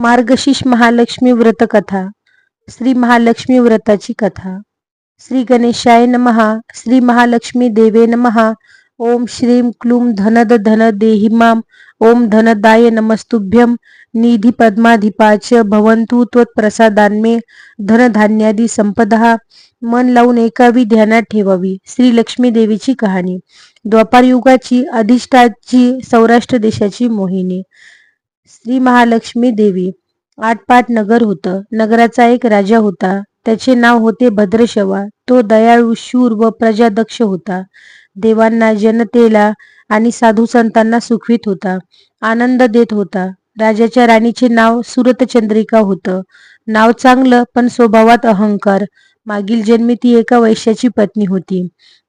मार्गशीर्ष महालक्ष्मी व्रत कथा श्री महालक्ष्मी व्रताची कथा श्री गणेशाय नमहा श्री महालक्ष्मी देवे नमहा ओम श्रीम क्लूम धनद धन देहिमाम ओम धनदाय नमस्तुभ्यम निधी पद्माधिपाच भवंतु त्वत्प्रसादान्मे धनधान्यादी संपदा मन लावून एकावी ध्यानात ठेवावी श्री लक्ष्मी देवीची कहाणी द्वापार युगाची अधिष्ठाची सौराष्ट्र देशाची मोहिनी. श्री महालक्ष्मी देवी. आटपाट नगर होतं. नगराचा एक राजा होता. त्याचे नाव होते भद्रशवा. तो दयाळू शूर व प्रजादक्ष होता. देवांना जनतेला आणि साधू संतांना सुखवीत होता. आनंद देत होता. राजाच्या राणीचे नाव सुरतचंद्रिका होतं. नाव चांगलं पण स्वभावात अहंकार. मागील जन्मी ती एका वैश्याची पत्नी होती.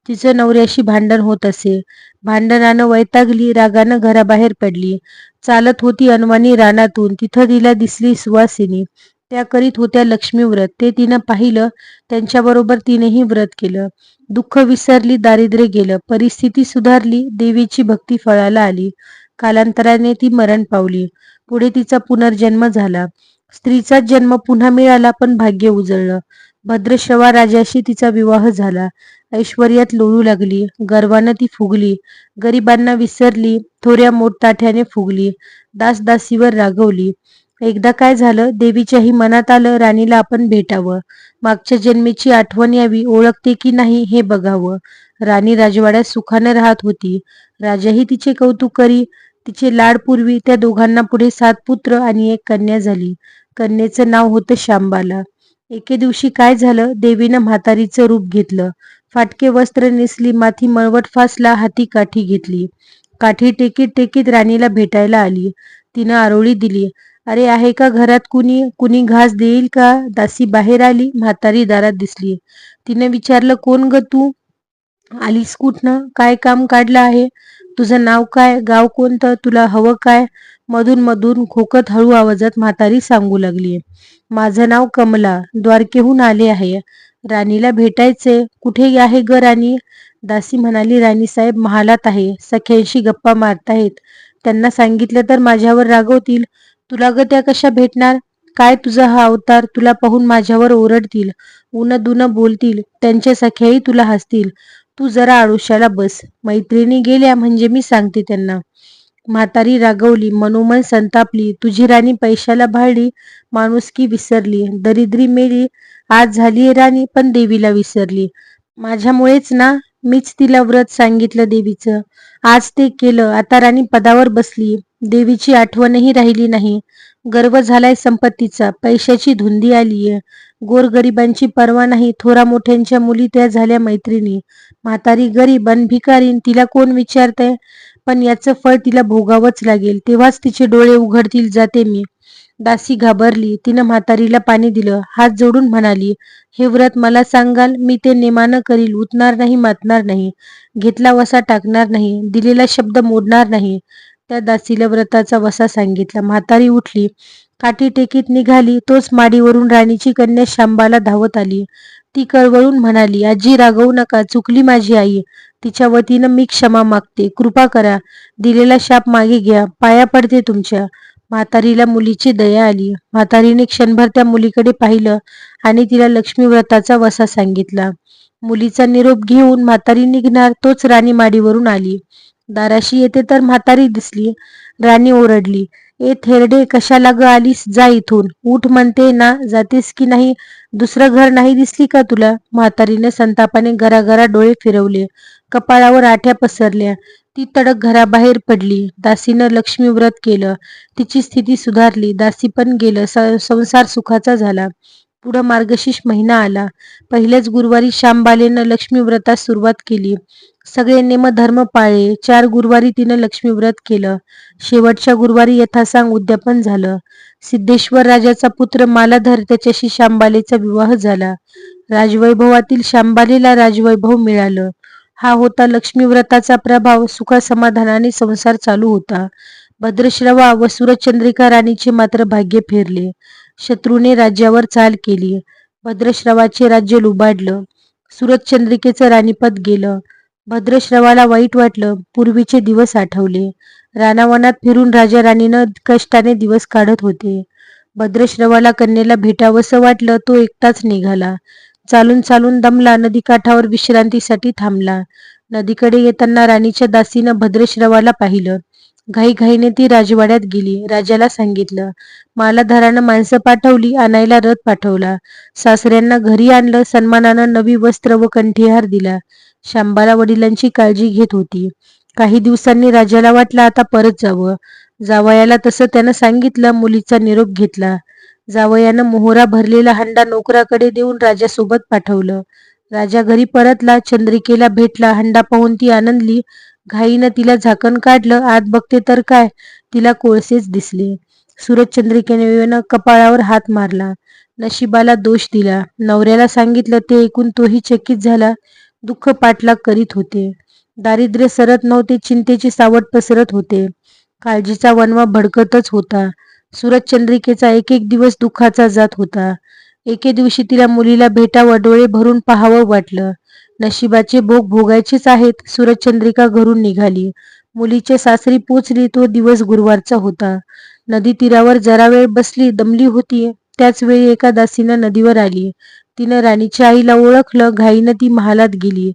तिचं नवऱ्याशी भांडण होत असे. भांडणानं वैतागली रागानं घराबाहेर पडली. चालत होती अनवाणी रानातून. तिथं तिला दिसली सुवासिनी. त्या करीत होत्या लक्ष्मी व्रत. ते तिनं पाहिलं. त्यांच्याबरोबर तिनेही व्रत केलं. दुःख विसरली दारिद्र्य गेलं. परिस्थिती सुधारली. देवीची भक्ती फळाला आली. कालांतराने ती मरण पावली. पुढे तिचा पुनर्जन्म झाला. स्त्रीचा जन्म पुन्हा मिळाला पण भाग्य उजळलं. भद्रशवा राजाशी तिचा विवाह झाला. ऐश्वर्यात लोळू लागली. गर्वानं ती फुगली. गरिबांना विसरली. थोड्या मोठताठ्याने फुगली. दासदासीवर रागवली. एकदा काय झालं? देवीच्याही मनात आलं राणीला आपण भेटावं. मागच्या जन्मीची आठवण यावी. ओळखते की नाही हे बघावं. राणी राजवाड्यात सुखानं राहत होती. राजाही तिचे कौतुक करी. तिचे लाड पूर्वी. त्या दोघांना पुढे सात पुत्र आणि एक कन्या झाली. कन्येचं नाव होतं शांबाला. एके दिवशी काय झालं? देवीनं म्हातारीचं रूप घेतलं. फाटके वस्त्र नेसली माथी मळवट फासला हाती काठी घेतली. काठी टेकीत टेकीत राणीला भेटायला आली. तिनं आरोळी दिली. अरे आहे का घरात कुणी? कुणी घास देईल का? दासी बाहेर आली म्हातारी दारात दिसली. तिने विचारलं कोण ग तू? आलीस कुठनं? काय काम काढलं आहे? तुझं नाव काय? गाव कोणतं? तुला हवं काय? मधून मधून खोकत हळू आवाजात म्हातारी सांगू लागली. माझं नाव कमला द्वारकेहून आले आहे. राणीला भेटायचे कुठे आहे ग राणी? दासी म्हणाली राणी साहेब महालात आहे. सख्यांशी गप्पा मारताहेत. त्यांना सांगितलं तर माझ्यावर रागवतील. तुला ग त्या कशा भेटणार? काय तुझा हा अवतार तुला पाहून माझ्यावर ओरडतील. उन दुन बोलतील. त्यांच्या सख्याही तुला हसतील. तू जरा आळुष्याला बस. मैत्रिणी गेल्या म्हणजे मी सांगते त्यांना. म्हातारी रागवली मनोमन संतापली तुझी राणी पैशाला भाळली माणुसकी विसरली दरिद्री मेली आज झाली राणी पण देवीला विसरली. माझ्यामुळेच ना मीच तिला व्रत सांगितलं देवीचं. आज ते केलं आता राणी पदावर बसली. देवीची आठवणही राहिली नाही. गर्व झालाय संपत्तीचा पैशाची धुंदी आलीये. गोरगरिबांची पर्वा नाही थोरा मोठ्यांच्या मुली त्या झाल्या मैत्रिणी. म्हातारी गरीब अन भिकारीन तिला कोण विचारते पण याचं फळ तिला भोगावंच लागेल. तेव्हाच तिचे डोळे उघडतील जाते मी. दासी घाबरली. तिनं म्हातारीला पाणी दिलं. हात जोडून म्हणाली हे व्रत मला सांगाल मी ते नेमानं करील. उतणार नाही मातणार नाही. घेतला वसा टाकणार नाही. दिलेला शब्द मोडणार नाही. त्या दासीला व्रताचा वसा सांगितला. म्हातारी उठली काठी टेकीत निघाली तोच माडीवरून राणीची कन्या शांबाला धावत आली. ती कळवळून म्हणाली आजी रागवू नका चुकली माझी आई. तिच्या वतीनं मी क्षमा मागते. कृपा करा. दिलेला शाप मागे घ्या. पाया पडते तुमच्या. म्हातारीला मुलीची दया आली. म्हातारीने क्षणभर त्या मुलीकडे पाहिलं आणि तिला लक्ष्मी व्रताचा वसा सांगितला. मुलीचा निरोप घेऊन म्हातारी निघणार तोच राणी माडीवरून आली. दाराशी येते तर म्हातारी दिसली राणी ओरडली ए थेरडे कशाला ग आलीस? जा इथून. उठ म्हणते ना जातेस की नाही? दुसरं घर नाही दिसली का तुला? म्हातारीने संतापाने घराघरा डोळे फिरवले कपाळावर आठ्या पसरल्या. ती तडक घराबाहेर पडली. दासीनं लक्ष्मी व्रत केलं. तिची स्थिती सुधारली. दासी पण गेलं. संसार सुखाचा झाला. पुढं मार्गशीर्ष महिना आला. पहिल्याच गुरुवारी श्यामबालेनं लक्ष्मी व्रतास सुरुवात केली. सगळे नेम धर्म पाळले चार गुरुवारी तिनं लक्ष्मी व्रत केलं. शेवटच्या गुरुवारी यथासांग उद्यापन झालं. सिद्धेश्वर राजाचा पुत्र मालाधर त्याच्याशी श्यामबालेचा विवाह झाला. राजवैभवातील श्यामबालेला राजवैभव मिळालं. हा होता लक्ष्मी व्रताचा प्रभाव सुख समाधानाने संसार चालू होता. भद्रश्रवा व सुरचंद्रिका राणीचे मात्र भाग्य फेरले. शत्रूने राज्यावर चाल केली. भद्रश्रवाचे राज्य लुबाडलं. सुरतचंद्रिकेचं राणीपद गेलं. भद्रश्रवाला वाईट वाटलं. पूर्वीचे दिवस आठवले. रानावनात फिरून राजा राणीनं कष्टाने दिवस काढत होते. भद्रश्रवाला कन्येला भेटावंसं वाटलं. तो एकटाच निघाला. चालून चालून दमला. नदीकाठावर विश्रांतीसाठी थांबला. नदीकडे येताना राणीच्या दासीनं भद्रश्रवाला पाहिलं. घाईघाईने ती राजवाड्यात गेली. राजाला सांगितलं मालाधारानं माणसं पाठवली आणायला रथ पाठवला. सासऱ्यांना घरी आणलं सन्मानानं नवी वस्त्र व कंठीहार दिला. शांबाला वडिलांची काळजी घेत होती. काही दिवसांनी राजाला वाटलं आता परत जावं. जावयाला तसं त्यानं सांगितलं मुलीचा निरोप घेतला. जावयानं मोहरा भरलेला हंडा नोकराकडे देऊन राजासोबत पाठवलं. राजा घरी परतला चंद्रिकेला भेटला हंडा पाहून ती आनंदली घाईनं तिला झाकण काढलं आत बघते तर काय? तिला कोळसेच दिसले. सूरज चंद्रिकेने कपाळावर हात मारला. नशिबाला दोष दिला. नवऱ्याला सांगितलं ते ऐकून तोही चकित झाला. दुःख पाठलाग करीत होते. दारिद्र्य सरत नव्हते चिंतेची सावट पसरत होते. काळजीचा वनवा भडकतच होता. सूरज चंद्रिकेचा एक एक दिवस दुःखाचा जात होता. एके दिवशी तिला मुलीला भेटावं डोळे भरून पाहावं वाटलं. नशिबाचे भोग भोगायचेच आहेत. सूरजचंद्रिका घरून निघाली. मुलीचे सासरी पोचली तो दिवस गुरुवारचा होता. नदी तीरावर जरा वेळ बसली दमली होती. त्याच वेळी एका दासीनं नदीवर आली. तिनं राणीच्या आईला ओळखलं घाईनं ती महालात गेली.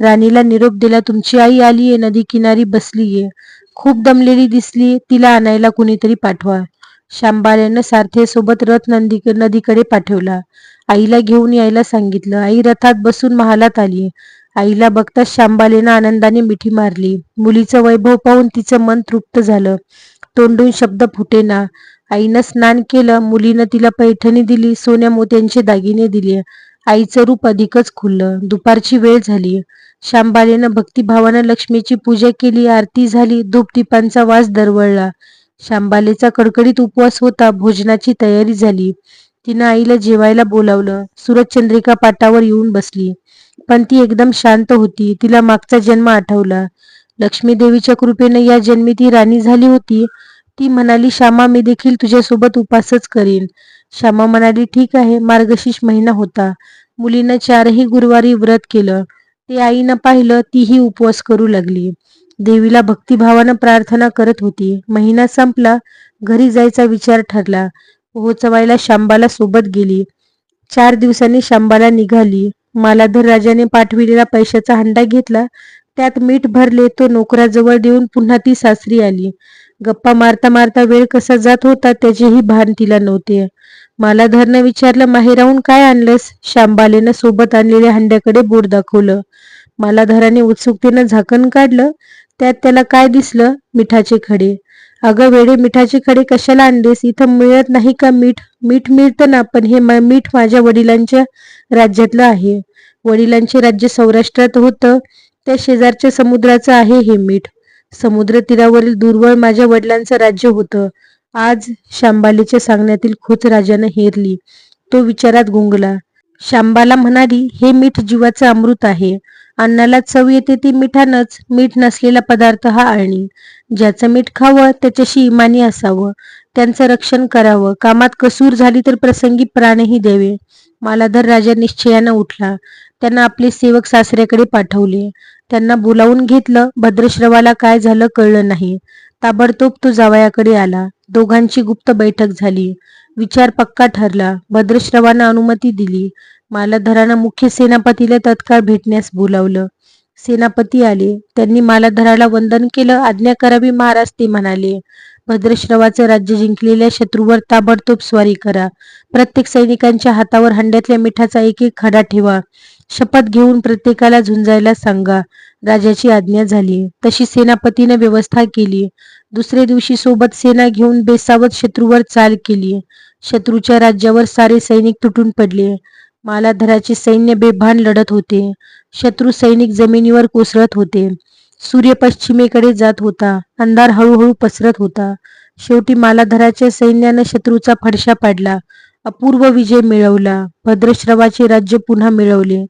राणीला निरोप दिला तुमची आई आलीये नदी किनारी बसलीये. खूप दमलेली दिसली तिला आणायला कुणीतरी पाठवा. शांबाल्यानं सारथेसोबत रथ नंदी नदीकडे पाठवला. आईला घेऊन यायला सांगितलं. आई रथात बसून महालात आली आईला बघताच शांबालेनं आनंदाने मिठी मारली. मुलीचं वैभव पाहून तिचं मन तृप्त झालं. तोंडून शब्द फुटेना. आईनं स्नान केलं. मुलीनं तिला पैठणी दिली. सोन्या मोत्यांचे दागिने दिले. आईचं रूप अधिकच खुललं. दुपारची वेळ झाली. शांबालेनं भक्तिभावानं लक्ष्मीची पूजा केली. आरती झाली. धूपदीपांचा वास दरवळला. शांबालेचा कडकडीत उपवास होता. भोजनाची तयारी झाली. तिनं आईला जेवायला बोलावलं. चंद्रिका पाटावर येऊन बसली. पण ती एकदम शांत होती. तिला मागचा जन्म आठवला. लक्ष्मी देवीच्या कृपेनं या जन्मी ती राणी झाली होती. ती म्हणाली श्यामा मी देखील तुझ्यासोबत उपासच करीन. श्यामा म्हणाली ठीक आहे. मार्गशीर्ष महिना होता. मुलीनं चारही गुरुवारी व्रत केलं. ते आईनं पाहिलं तीही उपवास करू लागली. देवीला भक्तिभावानं प्रार्थना करत होती. महिना संपला घरी जायचा विचार ठरला. पोहोचवायला शांबाला सोबत गेली. चार दिवसांनी शांबाला निघाली. मालाधर राजाने पाठविलेला पैशाचा हंडा घेतला. त्यात मीठ भरले तो नोकराजवळ देऊन पुन्हा ती सासरी आली. गप्पा मारता मारता वेळ कसा जात होता त्याचेही भान तिला नव्हते. मालाधरनं विचारलं माहेराहून काय आणलंस? शांबालेनं सोबत आणलेल्या हंड्याकडे बोट दाखवलं. मालाधराने उत्सुकतेनं झाकण काढलं. त्यात त्याला काय दिसलं? मिठाचे खडे. अगं वेडे मिठाचे खडे कशाला आणलेस इथं मिळत नाही का मीठ? मीठ मिळतं ना पण हे मीठ माझ्या वडिलांच्या राज्यातलं आहे. वडिलांचे राज्य सौराष्ट्रात होतं. त्या शेजारच्या समुद्राचं आहे हे मीठ. समुद्र तीरावरील दुर्वळ माझ्या वडिलांचं राज्य होतं. आज शांबालीच्या सांगण्यातील खोच राजानं हेरली. तो विचारात गुंगला. शांबाला म्हणाली हे मीठ जीवाचं अमृत आहे. अन्नाला चव येते ती मिठानच. मीठ नसलेला पदार्थ हा आळणी ज्याचं मीठ खावं त्याच्याशी इमानी असावं. त्यांचं रक्षण करावं. कामात कसूर झाली तर प्रसंगी प्राणही द्यावे. मालाधर राजा निश्चयानं उठला. त्यांना आपले सेवक सासऱ्याकडे पाठवले. त्यांना बोलावून घेतलं भद्रश्रवाला काय झालं कळलं नाही. ताबडतोब तो जावयाकडे आला. दोघांची गुप्त बैठक झाली. विचार पक्का ठरला. भद्रश्रवानं अनुमती दिली. मालाधरानं मुख्य सेनापतीला तत्काळ भेटण्यास बोलावलं. सेनापती आले. त्यांनी मालाधराला वंदन केलं. आज्ञा करावी महाराज ते म्हणाले. भद्रश्रवाचं राज्य जिंकलेल्या शत्रूवर ताबडतोब स्वारी करा. प्रत्येक सैनिकांच्या हातावर हंड्यातल्या मिठाचा एक एक खडा ठेवा. शपथ घेऊन प्रत्येकाला झुंजायला सांगा. राजाची आज्ञा झाली. तशी सेनापतीने व्यवस्था केली. दुसरे दिवशी सोबत सेना घेऊन बेसावत शत्रूवर चाल केली. शत्रूच्या राज्यावर सारे सैनिक तुटून पडले. मालाधराचे सैन्य बेभान लढत होते. शत्रू सैनिक जमिनीवर कोसळत होते. सूर्य पश्चिमेकडे जात होता. अंधार हळूहळू पसरत होता. शेवटी मालाधराच्या सैन्यानं शत्रूचा फडशा पाडला. अपूर्व विजय मिळवला. भद्रश्रवाचे राज्य पुन्हा मिळवले.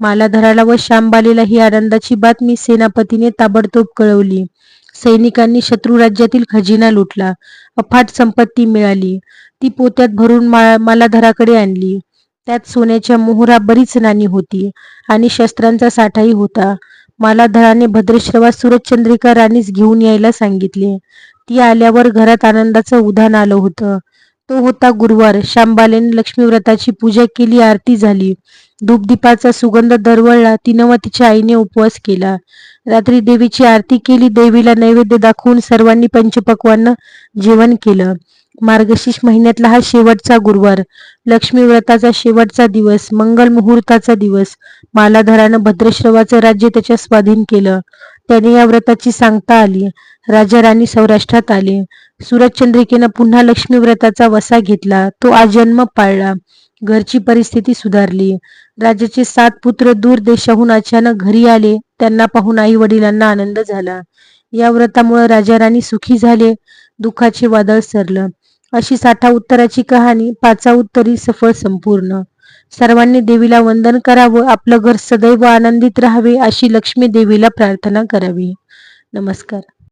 मालाधराला व श्यामबालेला ही आनंदाची बातमी सेनापतीने ताबडतोब कळवली. सैनिकांनी शत्रू राज्यातील खजिना लुटला. अफाट संपत्ती मिळाली. ती पोत्यात भरून मालाधराकडे आणली. त्यात सोन्याच्या मोहरा बरीच नाणी होती आणि शस्त्रांचा साठाही होता. मालाधराने भद्रेश्रवा सूरजचंद्रिका राणीस घेऊन यायला सांगितले. ती आल्यावर घरात आनंदाचं उधाण आलं होतं. तो होता गुरुवार. शांबालेने लक्ष्मीव्रताची पूजा केली आरती झाली. धूपदीपाचा सुगंध दरवळला. तिनं व तिच्या आईने उपवास केला. रात्री देवीची आरती केली. देवीला नैवेद्य दाखवून सर्वांनी पंचपक्वान्न जेवण केलं. मार्गशीर्ष महिन्यातला हा शेवटचा गुरुवार. लक्ष्मी व्रताचा शेवटचा दिवस मंगल मुहूर्ताचा दिवस. मालाधरानं भद्रश्रवाचं राज्य त्याच्या स्वाधीन केलं. त्याने या व्रताची सांगता आली. राजा राणी सौराष्ट्रात आले. सूरजचंद्रिकेनं पुन्हा लक्ष्मी व्रताचा वसा घेतला. तो आजन्म पाळला. घरची परिस्थिती सुधारली. राजाचे सात पुत्र दूर देशाहून अचानक घरी आले. त्यांना पाहून आई वडिलांना आनंद झाला. या व्रतामुळे राजा राणी सुखी झाले. दुःखाचे वादळ सरलं. अशी साठा उत्तराची कहाणी पाचा उत्तरी सफळ संपूर्ण. सर्वांनी देवीला वंदन करावं आपलं घर सदैव आनंदित राहावे अशी लक्ष्मी देवीला प्रार्थना करावी. नमस्कार.